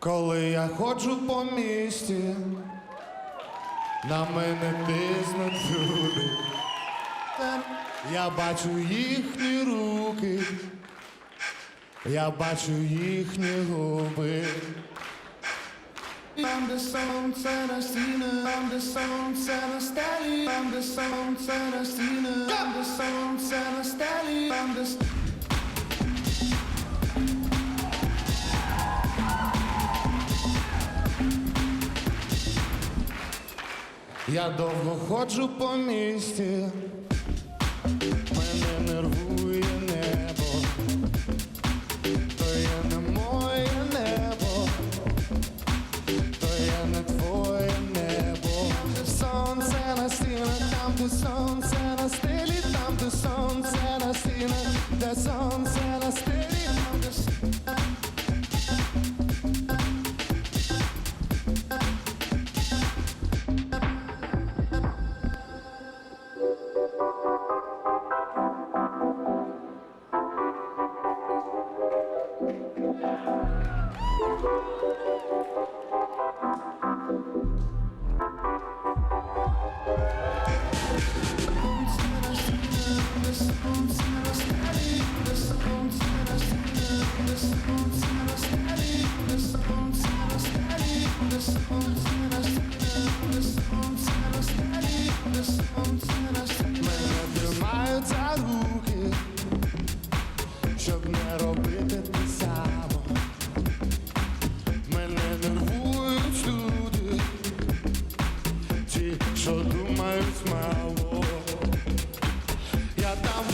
Коли я ходжу по місті, на мене тиснуть люди. Я бачу їхні руки, я бачу їхні губи. I'm the songs and I seen I'm the songs and I steady. I'm the songs Я довго ходжу по місті, мене нервує небо, то я не моє небо, то я не твоє небо. Там, де сонце на стінах, там, де сонце на стелі, там, де сонце на стінах, де сонце на стелі, Thank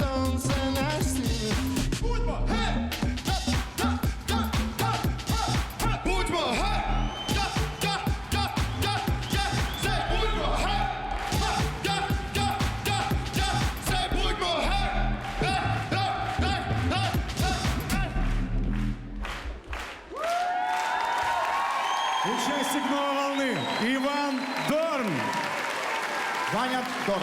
songs Участник новой волны Иван Дорн. Ваня Дорн.